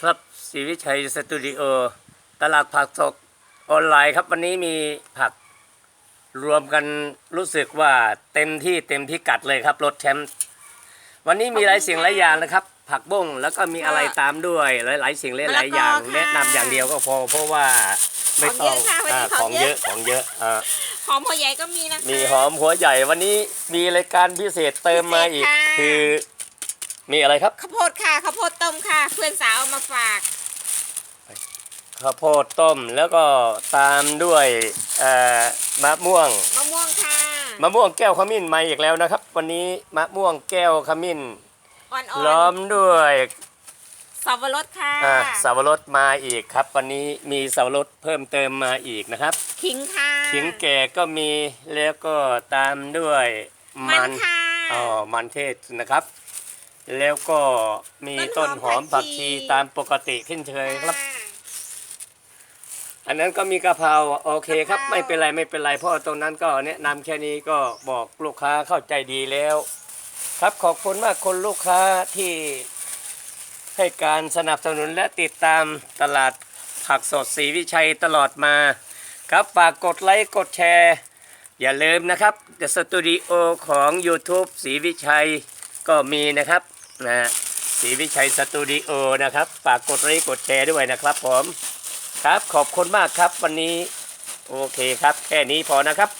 ครับศรีวิชัยสตูดิโอตลาดผักสดออนไลน์ครับ วันนี้มีผักรวมกันรู้สึกว่าเต็มที่เต็มพิกัดเลยครับรถแชมป์วันนี้มีหลายสิ่งหลายอย่างนะครับ ผักบุ้งแล้วก็มีอะไรตามด้วยหลายๆสิ่งหลายๆอย่างมะละกอค่ะแนะนำอย่างเดียวก็พอ เพราะว่าไม่ต้องของเยอะค่ะวันนี้าขขอองงเยเยอะอะของเยอะอ่า หอมหัวใหญ่ก็มีนะคะ มีหอมหัวใหญ่วันนี้มีรายการพิเศษเติมมาอีกพิเศษค่ะ คือ มีอะไรครับ ข้าวโพดค่ะข้าวโพดต้มค่ะ เพื่อนสาวเอามาฝาก ข้าวโพดต้มแล้วก็ตามด้วยเอ่อมะม่วง มะม่วงค่ะมะม่วงแก้วขมิ้นมาอีกแล้วนะครับ วันนี้มะม่วงแก้วขมิ้น อ่อนล้อมด้วยๆสับปะรดค่ะอ่าสับปะรดมาอีกครับ วันนี้มีสับปะรดเพิ่มเติมมาอีกนะครับขิงค่ะขิงแก่ก็มีแล้วก็ตามด้วยมัมันนค่ะ อ๋อมันเทศนะครับ แล้วก็มีต้ต้นนหหออมมผักผักชีชีตามปกติขึ้นเชยครับค่ะอันนั้นก็มีกะเพราโอเคครับกะเพราไม่เป็นไรไม่เป็นไรเพราะตรงนั้นก็แนะนำแค่นี้ก็บอกลูกค้าเข้าใจดีแล้ว ครับขอบคุณมากคนลูกค้าที่ให้การสนับสนุนและติดตามตลาดผักสดศรีวิชัยตลอดมา ครับฝากกดไลค์กดแชร์ อย่าลืมนะครับ The Studio ของ YouTube ศรีวิชัยก็มีนะครับ นะศรีวิชัยสตูดิโอนะครับฝากกดไลค์กดแชร์ด้วยนะครับผมครับขอบคุณมากครับวันนี้ โอเคครับ แค่นี้พอนะครับ